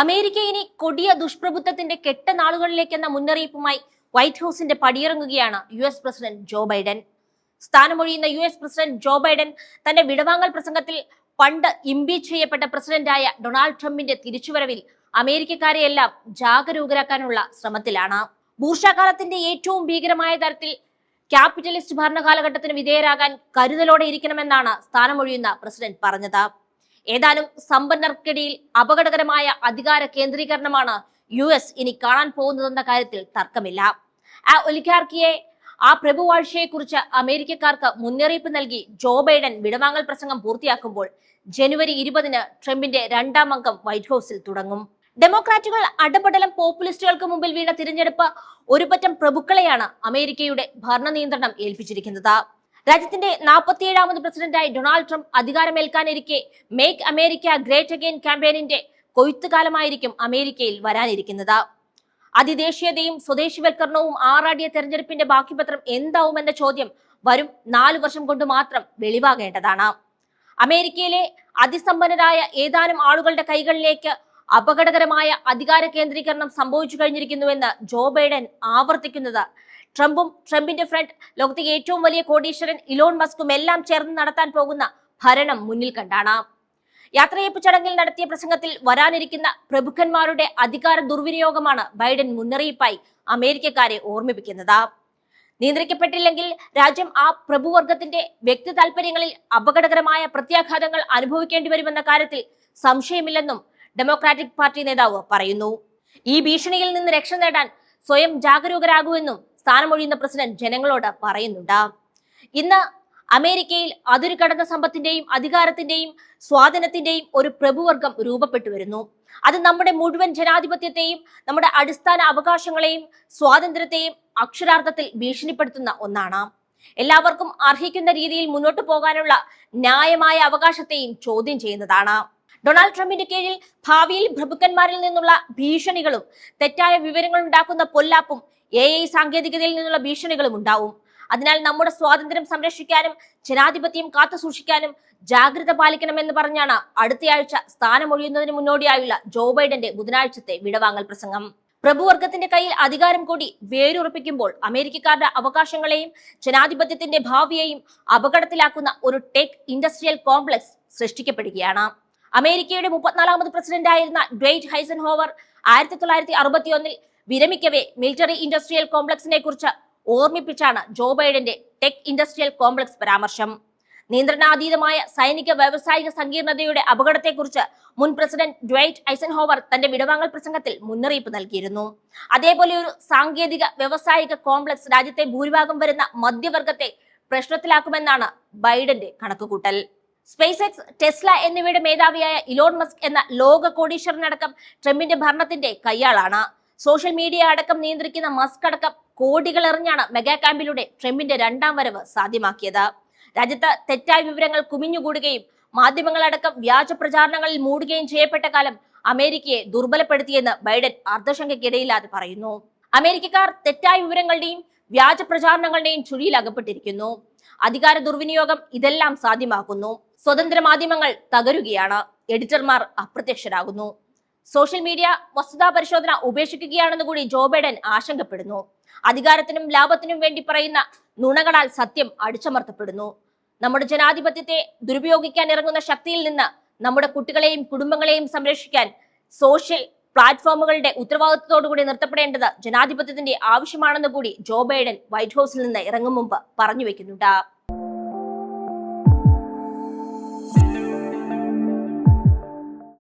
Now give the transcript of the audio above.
America ഇനി കൊടിയ ദുഷ്പ്രഭുത്വത്തിന്റെ കെട്ട നാളുകളിലേക്കെന്ന മുന്നറിയിപ്പുമായി വൈറ്റ് ഹൌസിന്റെ പടിയിറങ്ങുകയാണ് U S president Joe Biden. സ്ഥാനമൊഴിയുന്ന U S president Joe Biden തന്റെ വിടവാങ്ങൽ പ്രസംഗത്തിൽ പണ്ട് ഇംപീച്ച് ചെയ്യപ്പെട്ട പ്രസിഡന്റായ ഡൊണാൾഡ് ട്രംപിന്റെ തിരിച്ചുവരവിൽ അമേരിക്കക്കാരെയെല്ലാം ജാഗരൂകരാക്കാനുള്ള ശ്രമത്തിലാണ്. ഭൂഷാകാലത്തിന്റെ ഏറ്റവും ഭീകരമായ തരത്തിൽ ക്യാപിറ്റലിസ്റ്റ് ഭരണകാലഘട്ടത്തിന് വിധേയരാകാൻ കരുതലോടെ ഇരിക്കണമെന്നാണ് സ്ഥാനമൊഴിയുന്ന പ്രസിഡന്റ് പറഞ്ഞത്. ഏതാനും സമ്പന്നർക്കിടയിൽ അപകടകരമായ അധികാര കേന്ദ്രീകരണമാണ് യു എസ് ഇനി കാണാൻ പോകുന്നതെന്ന കാര്യത്തിൽ തർക്കമില്ല. ആ ഒലിഗാർക്കിയെ ആ പ്രഭുവാഴ്ചയെക്കുറിച്ച് അമേരിക്കക്കാർക്ക് മുന്നറിയിപ്പ് നൽകി ജോ ബൈഡൻ വിടവാങ്ങൽ പ്രസംഗം പൂർത്തിയാക്കുമ്പോൾ ജനുവരി ഇരുപതിന് ട്രംപിന്റെ രണ്ടാം അംഗം വൈറ്റ് ഹൌസിൽ തുടങ്ങും. ഡെമോക്രാറ്റുകൾ അടപടലം പോപ്പുലിസ്റ്റുകൾക്ക് മുമ്പിൽ വീണ തിരഞ്ഞെടുപ്പ് ഒരുപറ്റം പ്രഭുക്കളെയാണ് അമേരിക്കയുടെ ഭരണ നിയന്ത്രണം ഏൽപ്പിച്ചിരിക്കുന്നത്. രാജ്യത്തിന്റെ നാൽപ്പത്തിയേഴാമത് പ്രസിഡന്റായി ഡൊണാൾഡ് ട്രംപ് അധികാരമേൽക്കാനിരിക്കെ മേക്ക് അമേരിക്ക ഗ്രേറ്റ് അഗെയിൻ ക്യാമ്പയിനിന്റെ കൊയ്ത്തുകാലമായിരിക്കും അമേരിക്കയിൽ വരാനിരിക്കുന്നത്. അതിദേശീയതയും സ്വദേശിവൽക്കരണവും ആറാടിയ തെരഞ്ഞെടുപ്പിന്റെ ബാക്കിപത്രം എന്താവുമെന്ന ചോദ്യം വരും നാലു വർഷം കൊണ്ട് മാത്രം വെളിവാകേണ്ടതാണ്. അമേരിക്കയിലെ അതിസമ്പന്നരായ ഏതാനും ആളുകളുടെ കൈകളിലേക്ക് അപകടകരമായ അധികാര കേന്ദ്രീകരണം സംഭവിച്ചു കഴിഞ്ഞിരിക്കുന്നുവെന്ന് ജോ ബൈഡൻ ആവർത്തിക്കുന്നത് ട്രംപും ട്രംപിന്റെ ഫ്രണ്ട്. ലോകത്തെ ഏറ്റവും വലിയ കോടീശ്വരൻ ഇലോൺ മസ്കും എല്ലാം ചേർന്ന് നടത്താൻ പോകുന്ന ഭരണം മുന്നിൽ കണ്ടാണ്. യാത്രയപ്പ് ചടങ്ങിൽ നടത്തിയ പ്രസംഗത്തിൽ വരാനിരിക്കുന്ന പ്രഭുക്കന്മാരുടെ അധികാര ദുർവിനിയോഗമാണ് ബൈഡൻ മുന്നറിയിപ്പായി അമേരിക്കക്കാരെ ഓർമ്മിപ്പിക്കുന്നത്. നിയന്ത്രിക്കപ്പെട്ടില്ലെങ്കിൽ രാജ്യം ആ പ്രഭുവർഗത്തിന്റെ വ്യക്തി താൽപര്യങ്ങളിൽ അപകടകരമായ പ്രത്യാഘാതങ്ങൾ അനുഭവിക്കേണ്ടി വരുമെന്ന കാര്യത്തിൽ സംശയമില്ലെന്നും ഡെമോക്രാറ്റിക് പാർട്ടി നേതാവ് പറയുന്നു. ഈ ഭീഷണിയിൽ നിന്ന് രക്ഷ നേടാൻ സ്വയം ജാഗരൂകരാകുമെന്നും സ്ഥാനമൊഴിയുന്ന പ്രസിഡന്റ് ജനങ്ങളോട് പറയുന്നുണ്ട്. ഇന്ന് അമേരിക്കയിൽ അതിരു കടന്ന സമ്പത്തിന്റെയും അധികാരത്തിന്റെയും സ്വാധീനത്തിന്റെയും ഒരു പ്രഭുവർഗം രൂപപ്പെട്ടു വരുന്നു. അത് നമ്മുടെ മുഴുവൻ ജനാധിപത്യത്തെയും നമ്മുടെ അടിസ്ഥാന അവകാശങ്ങളെയും സ്വാതന്ത്ര്യത്തെയും അക്ഷരാർത്ഥത്തിൽ ഭീഷണിപ്പെടുത്തുന്ന ഒന്നാണ്. എല്ലാവർക്കും അർഹിക്കുന്ന രീതിയിൽ മുന്നോട്ടു പോകാനുള്ള ന്യായമായ അവകാശത്തെയും ചോദ്യം ചെയ്യുന്നതാണ്. ഡൊണാൾഡ് ട്രംപിന്റെ കീഴിൽ ഭാവിയിൽ പ്രഭുക്കന്മാരിൽ നിന്നുള്ള ഭീഷണികളും തെറ്റായ വിവരങ്ങൾ ഉണ്ടാക്കുന്ന പൊല്ലാപ്പും എ ഐ സാങ്കേതികതയിൽ നിന്നുള്ള ഭീഷണികളും ഉണ്ടാവും. അതിനാൽ നമ്മുടെ സ്വാതന്ത്ര്യം സംരക്ഷിക്കാനും ജനാധിപത്യം കാത്തു സൂക്ഷിക്കാനും ജാഗ്രത പാലിക്കണമെന്ന് പറഞ്ഞാണ് അടുത്തയാഴ്ച സ്ഥാനമൊഴിയുന്നതിന് മുന്നോടിയായുള്ള ജോ ബൈഡന്റെ ബുധനാഴ്ചത്തെ വിടവാങ്ങൽ പ്രസംഗം. പ്രഭുവർഗത്തിന്റെ കയ്യിൽ അധികാരം കൂടി വേരുറപ്പിക്കുമ്പോൾ അമേരിക്കക്കാരുടെ അവകാശങ്ങളെയും ജനാധിപത്യത്തിന്റെ ഭാവിയെയും അപകടത്തിലാക്കുന്ന ഒരു ടെക് ഇൻഡസ്ട്രിയൽ കോംപ്ലക്സ് സൃഷ്ടിക്കപ്പെടുകയാണ്. അമേരിക്കയുടെ മുപ്പത്തിനാലാമത് പ്രസിഡന്റ് ആയിരുന്ന ഡ്വൈറ്റ് ഹൈസൻ ഹോവർ ആയിരത്തി തൊള്ളായിരത്തി അറുപത്തിയൊന്നിൽ വിരമിക്കവേ മിലിറ്ററി ഇൻഡസ്ട്രിയൽ കോംപ്ലക്സിനെ കുറിച്ച് ഓർമ്മിപ്പിച്ചാണ് ജോ ബൈഡന്റെ ടെക് ഇൻഡസ്ട്രിയൽ കോംപ്ലക്സ് പരാമർശം. നിയന്ത്രണാതീതമായ സൈനിക വ്യാവസായിക സങ്കീർണതയുടെ അപകടത്തെക്കുറിച്ച് മുൻ പ്രസിഡന്റ് ഡ്വൈറ്റ് ഐസൻഹോവർ തന്റെ വിടവാങ്ങൽ പ്രസംഗത്തിൽ മുന്നറിയിപ്പ് നൽകിയിരുന്നു. അതേപോലെ ഒരു സാങ്കേതിക വ്യവസായിക കോംപ്ലക്സ് രാജ്യത്തെ ഭൂരിഭാഗം വരുന്ന മധ്യവർഗത്തെ പ്രശ്നത്തിലാക്കുമെന്നാണ് ബൈഡന്റെ കണക്കുകൂട്ടൽ. സ്പേസ് എക്സ് ടെസ്ല എന്നിവയുടെ മേധാവിയായ ഇലോൺ മസ്ക് എന്ന ലോക കോടീശ്വരനടക്കം ട്രംപിന്റെ ഭരണത്തിന്റെ കയ്യാളാണ്. സോഷ്യൽ മീഡിയ അടക്കം നിയന്ത്രിക്കുന്ന മസ്ക് അടക്കം കോടികൾ എറിഞ്ഞാണ് മെഗാ ക്യാമ്പിലൂടെ ട്രംപിന്റെ രണ്ടാം വരവ് സാധ്യമാക്കിയത്. രാജ്യത്ത് തെറ്റായ വിവരങ്ങൾ കുമിഞ്ഞുകൂടുകയും മാധ്യമങ്ങളടക്കം വ്യാജ പ്രചാരണങ്ങളിൽ മൂടുകയും ചെയ്യപ്പെട്ട കാലം അമേരിക്കയെ ദുർബലപ്പെടുത്തിയെന്ന് ബൈഡൻ അർദ്ധശങ്കയ്ക്കിടയില്ലാതെ പറയുന്നു. അമേരിക്കക്കാർ തെറ്റായ വിവരങ്ങളുടെയും വ്യാജ പ്രചാരണങ്ങളുടെയും ചുഴിയിൽ അകപ്പെട്ടിരിക്കുന്നു. അധികാര ദുർവിനിയോഗം ഇതെല്ലാം സാധ്യമാക്കുന്നു. സ്വതന്ത്ര മാധ്യമങ്ങൾ തകരുകയാണ്. എഡിറ്റർമാർ അപ്രത്യക്ഷരാകുന്നു. സോഷ്യൽ മീഡിയ വസ്തുതാ പരിശോധന ഉപേക്ഷിക്കുകയാണെന്ന് കൂടി ജോ ബൈഡൻ ആശങ്കപ്പെടുന്നു. അധികാരത്തിനും ലാഭത്തിനും വേണ്ടി പറയുന്ന നുണകളാൽ സത്യം അടിച്ചമർത്തപ്പെടുന്നു. നമ്മുടെ ജനാധിപത്യത്തെ ദുരുപയോഗിക്കാൻ ഇറങ്ങുന്ന ശക്തിയിൽ നിന്ന് നമ്മുടെ കുട്ടികളെയും കുടുംബങ്ങളെയും സംരക്ഷിക്കാൻ സോഷ്യൽ പ്ലാറ്റ്ഫോമുകളുടെ ഉത്തരവാദിത്വത്തോടുകൂടി നിർത്തപ്പെടേണ്ടത് ജനാധിപത്യത്തിന്റെ ആവശ്യമാണെന്ന് കൂടി ജോ ബൈഡൻ വൈറ്റ് ഹൌസിൽ നിന്ന് ഇറങ്ങും മുമ്പ് പറഞ്ഞു വെക്കുന്നുണ്ട്.